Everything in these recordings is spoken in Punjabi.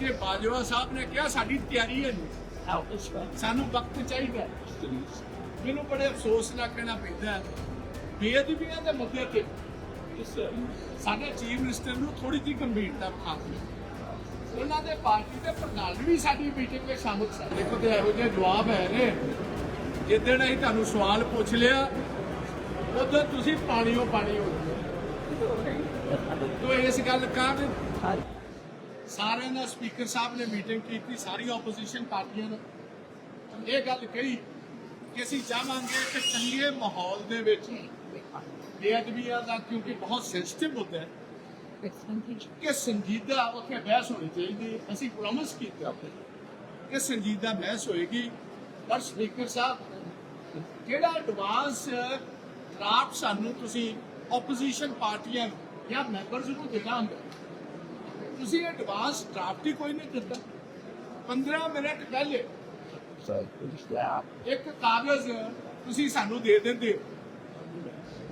ਕਿ ਬਾਜਵਾ ਸਾਹਿਬ ਨੇ ਕਿਹਾ, ਸਾਡੀ ਤਿਆਰੀ ਹੈ ਨਹੀਂ। ਸਾਨੂੰ ਵਕਤ ਚਾਹੀਦਾ ਮੈਨੂੰ ਬੜੇ ਅਫਸੋਸ ਨਾਲ ਕਹਿਣਾ ਪੈਂਦਾ ਬੇਅਦਬੀਆਂ ਦੇ ਮੁੱਦੇ ਤੇ ਸਾਡੇ ਚੀਫ ਮਿਨਿਸਟਰ ਨੂੰ ਥੋੜੀ ਜਿਹੀ ਗੰਭੀਰਤਾ ਵਿਖਾਤੀ ਉਹਨਾਂ ਦੇ ਪਾਰਟੀ ਦੇ ਪ੍ਰਧਾਨ ਵੀ ਸਾਡੀ ਮੀਟਿੰਗ ਵਿੱਚ ਸ਼ਾਮਲ ਸਨ। ਦੇਖੋ ਤੇ ਇਹੋ ਜਿਹੇ ਜਵਾਬ ਹੈ ਨੇ। ਜਿੱਦਣ ਅਸੀਂ ਤੁਹਾਨੂੰ ਸਵਾਲ ਪੁੱਛ ਲਿਆ, ਉਦੋਂ ਤੁਸੀਂ ਪਾਣੀਓ ਪਾਣੀ ਹੋ ਗਏ। ਤੋ ਇਸ ਗੱਲ ਕਾਰਨ ਸਾਰਿਆਂ ਨਾਲ ਸਪੀਕਰ ਸਾਹਿਬ ਨੇ ਮੀਟਿੰਗ ਕੀਤੀ, ਸਾਰੀ ਆਪੋਜੀਸ਼ਨ ਪਾਰਟੀਆਂ ਨੇ। ਇਹ ਗੱਲ ਕਹੀ ਕਿ ਅਸੀਂ ਚਾਹਾਂਗੇ ਕਿ ਚੰਗੇ ਮਾਹੌਲ ਦੇ ਵਿੱਚ ਬੇਅਦਬੀਆਂ ਦਾ, ਕਿਉਂਕਿ ਬਹੁਤ ਸੈਂਸਿਟਿਵ ਹੁੰਦਾ ਹੈ, ਕਿ ਸੰਜੀਦਾ ਉੱਥੇ ਬਹਿਸ ਹੋਣੀ ਚਾਹੀਦੀ। ਅਸੀਂ ਪ੍ਰੋਮਿਸ ਕੀਤਾ ਕਿ ਸੰਜੀਦਾ ਬਹਿਸ ਹੋਏਗੀ। ਪਰ ਸਪੀਕਰ ਸਾਹਿਬ, ਜਿਹੜਾ ਐਡਵਾਂਸ ਡਰਾਫਟ ਸਾਨੂੰ ਤੁਸੀਂ ਆਪੋਜੀਸ਼ਨ ਪਾਰਟੀਆਂ ਜਾਂ ਮੈਂਬਰਸ ਨੂੰ ਦੇਣਾ ਹੁੰਦਾ ਤੁਸੀਂ ਐਡਵਾਂਸ ਡਰਾਫਟ ਹੀ ਕੋਈ ਨਹੀਂ ਦਿੱਤਾ। 15 ਮਿੰਟ ਪਹਿਲੇ? ਇੱਕ ਕਾਗਜ਼ ਤੁਸੀਂ ਸਾਨੂੰ ਦੇ ਦਿੰਦੇ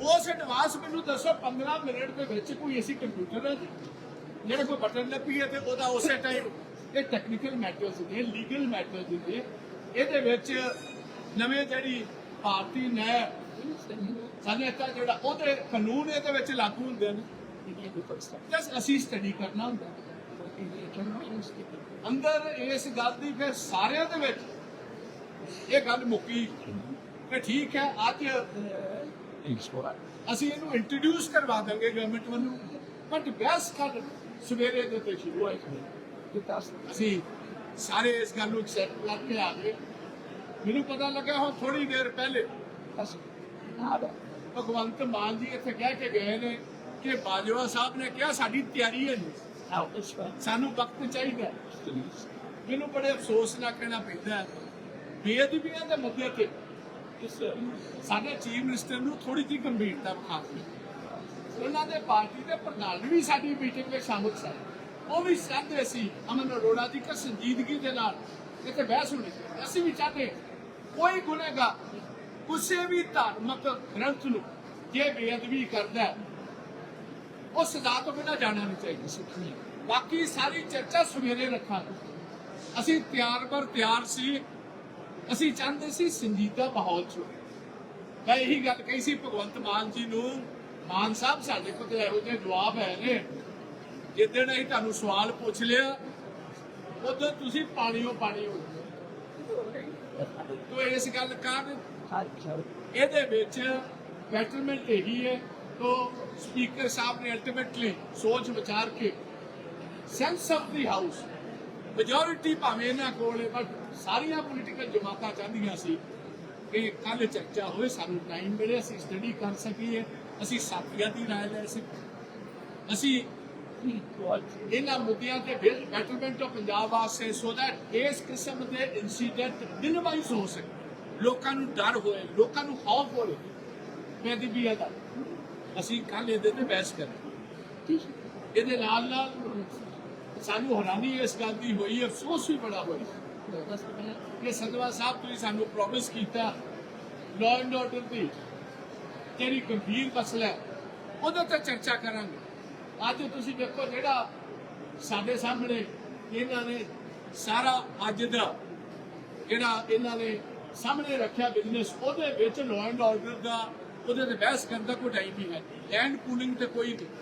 ਉਸ ਐਡਵਾਂਸ ਮੈਨੂੰ ਦੱਸੋ 15 ਮਿੰਟ ਦੇ ਵਿੱਚ ਕੋਈ ਐਸੀ ਕੰਪਿਊਟਰ ਹੈ ਜਿਹੜਾ ਕੋਈ ਬਟਨ ਲੱਭੀ ਹੈ ਤੇ ਉਹਦਾ ਉਸੇ ਟਾਈਮ ਇਹ ਟੈਕਨੀਕਲ ਮੈਟਰਸ ਨੇ ਲੀਗਲ ਮੈਟਰਸ ਨੇ। ਇਹਦੇ ਵਿੱਚ ਨਵੇਂ ਜਿਹੜੀ ਭਾਰਤੀ ਨਿਆਂ ਸੰਹਿਤਾ ਜਿਹੜਾ ਉਹਦੇ ਕਾਨੂੰਨ ਇਹਦੇ ਵਿੱਚ ਲਾਗੂ ਹੁੰਦੇ ਨੇ। ਜਸ ਅਸੀਂ ਸਟੱਡੀ ਕਰਨਾ ਹੁੰਦਾ ਅੰਦਰ ਇਸ ਗੱਲ ਦੀ ਫਿਰ ਸਾਰਿਆਂ ਦੇ ਵਿੱਚ ਇਹ ਗੱਲ ਮੁੱਕੀ। ਕਿ ਠੀਕ ਹੈ ਅੱਜ? ਅਸੀਂ ਇਹਨੂੰ ਇੰਟਰੋਡਿਊਸ ਕਰਵਾ ਦਾਂਗੇ ਗਵਰਨਮੈਂਟ ਵੱਲੋਂ। ਬਟ ਬਹਿਸ ਕਰ ਸਵੇਰੇ ਦੇ ਤੇ ਸ਼ੁਰੂ ਹੋਈ। ਅਸੀਂ ਸਾਰੇ ਇਸ ਗੱਲ ਨੂੰ ਐਕਸੈਪਟ ਕਰਕੇ ਆ ਗਏ। ਮੈਨੂੰ ਪਤਾ ਲੱਗਾ ਹੁਣ ਥੋੜੀ ਦੇਰ ਪਹਿਲੇ. ਭਗਵੰਤ ਮਾਨ ਜੀ ਇੱਥੇ ਕਹਿ ਕੇ ਗਏ ਨੇ। ਕਿ ਬਾਜਵਾ ਸਾਹਿਬ ਨੇ ਕਿਹਾ ਸਾਡੀ ਤਿਆਰੀ ਹੈ way. ਸਾਨੂੰ ਵਕਤ ਚਾਹੀਦਾ। ਮੈਨੂੰ ਬੜੇ ਅਫਸੋਸ ਨਾਲ ਕਹਿਣਾ ਪੈਂਦਾ ਬੇਅਦਬੀਆਂ ਦੇ ਮੁੱਦੇ ਤੇ ਸਾਡੇ ਚੀਫ ਮਿਨਿਸਟਰ ਨੂੰ ਥੋੜੀ ਜਿਹੀ ਗੰਭੀਰਤਾ ਵਿਖਾਤੀ ਉਹਨਾਂ ਦੇ ਪਾਰਟੀ ਦੇ ਪ੍ਰਧਾਨ ਵੀ ਸਾਡੀ ਮੀਟਿੰਗ ਵਿੱਚ ਸ਼ਾਮਲ ਸਨ ਉਹ ਵੀ ਚਾਹਦੇ ਸੀ ਅਮਨ ਅਰੋੜਾ ਦੀ ਕਿ ਸੰਜੀਦਗੀ ਦੇ ਨਾਲ ਇੱਥੇ ਬਹਿਸ ਹੋਣੀ ਚਾਹੀਦੀ। ਅਸੀਂ ਵੀ ਚਾਹਤੇ ਕੋਈ ਗੁਨੇਗਾ ਕਿਸੇ ਵੀ ਧਾਰਮਿਕ ਗ੍ਰੰਥ ਨੂੰ ਜੇ ਬੇਅਦਬੀ ਕਰਦਾ ਉਹ ਸਜ਼ਾ ਤੋਂ ਬਿਨਾਂ ਜਾਣਾ ਨਹੀਂ ਚਾਹੀਦਾ ਸੀ ਬਾਕੀ ਸਾਰੀ ਚਰਚਾ ਸਵੇਰੇ ਰੱਖਾਂਗੇ। ਅਸੀਂ ਤਿਆਰ ਪਰ ਤਿਆਰ ਸੀ। ਅਸੀਂ ਚਾਹੁੰਦੇ ਸੀ ਸੰਜੀਦਾ ਮਾਹੌਲ ਚ। ਮੈਂ ਇਹੀ ਗੱਲ ਕਹੀ ਸੀ ਭਗਵੰਤ ਮਾਨ ਜੀ ਨੂੰ ਮਾਨ ਸਾਹਿਬ ਸਾਡੇ ਕੋਲ ਤੇ ਇਹੋ ਜਿਹੇ ਜਵਾਬ ਹੈ ਨੇ। ਜਿੱਦਣ ਅਸੀਂ ਤੁਹਾਨੂੰ ਸਵਾਲ ਪੁੱਛ ਲਿਆ ਉਦੋਂ ਤੁਸੀਂ ਪਾਣੀਓ ਪਾਣੀ ਹੋ ਗਏ ਤੋ ਇਸ ਗੱਲ ਕਾਰਨ. ਇਹਦੇ ਵਿੱਚ ਬੈਟਰਮੈਂਟ ਇਹੀ ਹੈ। ਤੋ ਸਪੀਕਰ ਸਾਹਿਬ ਨੇ ਅਲਟੀਮੇਟਲੀ ਸੋਚ ਵਿਚਾਰ ਕੇ sense of the house majority ਭਾਵੇਂ ਇਹਨਾਂ ਕੋਲ ਹੈ ਬਟ ਸਾਰੀਆਂ ਪੋਲੀਟੀਕਲ ਜਮਾਤਾਂ ਚਾਹੁੰਦੀਆਂ ਸੀ ਕਿ ਕੱਲ ਚਰਚਾ ਹੋਵੇ ਸਾਨੂੰ ਟਾਈਮ ਮਿਲੇ ਅਸੀਂ ਸਟੱਡੀ ਕਰ ਸਕੀਏ ਅਸੀਂ ਸਾਥੀਆਂ ਦੀ ਰਾਏ ਲੈ ਸਕੀਏ ਅਸੀਂ ਇਹਨਾਂ ਮੁੱਦਿਆਂ ਤੇ ਬਿਲ ਬੈਟਰਮੈਂਟ ਆਫ ਪੰਜਾਬ ਵਾਸਤੇ ਸੋ ਦੈਟ ਇਸ ਕਿਸਮ ਦੇ ਇਨਸੀਡੈਂਟ ਮਿਨੀਮਾਈਜ਼ ਹੋ ਸਕੇ ਲੋਕਾਂ ਨੂੰ ਡਰ ਹੋਏ ਲੋਕਾਂ ਨੂੰ ਖੌਫ ਹੋਵੇ ਬੇਦੀ ਵੀ ਇਹਦਾ ਅਸੀਂ ਕੱਲ ਇਹਦੇ ਤੇ ਬਹਿਸ ਕਰਾਂਗੇ। ਇਹਦੇ ਨਾਲ ਨਾਲ ਸਾਨੂੰ ਹੈਰਾਨੀ ਇਸ ਗੱਲ ਦੀ ਹੋਈ ਅਫਸੋਸ ਵੀ ਬੜਾ ਹੋਇਆ। ਕਿ ਸਦਵਾ ਸਾਹਿਬ ਤੁਸੀਂ ਸਾਨੂੰ ਪ੍ਰੋਮਿਸ ਕੀਤਾ ਲਾਅ ਐਂਡ ਆਰਡਰ ਦੀ ਜਿਹੜੀ ਗੰਭੀਰ ਮਸਲਾ ਹੈ ਉਹਦੇ ਤੇ ਚਰਚਾ ਕਰਾਂਗੇ। ਅੱਜ ਤੁਸੀਂ ਦੇਖੋ ਜਿਹੜਾ ਸਾਡੇ ਸਾਹਮਣੇ ਇਹਨਾਂ ਨੇ ਸਾਰਾ ਅੱਜ ਦਾ ਜਿਹੜਾ ਇਹਨਾਂ ਨੇ ਸਾਹਮਣੇ ਰੱਖਿਆ ਬਿਜ਼ਨਸ ਉਹਦੇ ਵਿੱਚ ਲਾਅ ਐਂਡ ਆਰਡਰ ਦਾ ਉਹਦੇ ਤੇ ਬਹਿਸ ਕਰਨ ਦਾ ਕੋਈ ਟਾਈਮ ਨਹੀਂ ਹੈ। ਲੈਂਡ ਪੂਲਿੰਗ ਤੇ ਕੋਈ ਨਹੀਂ।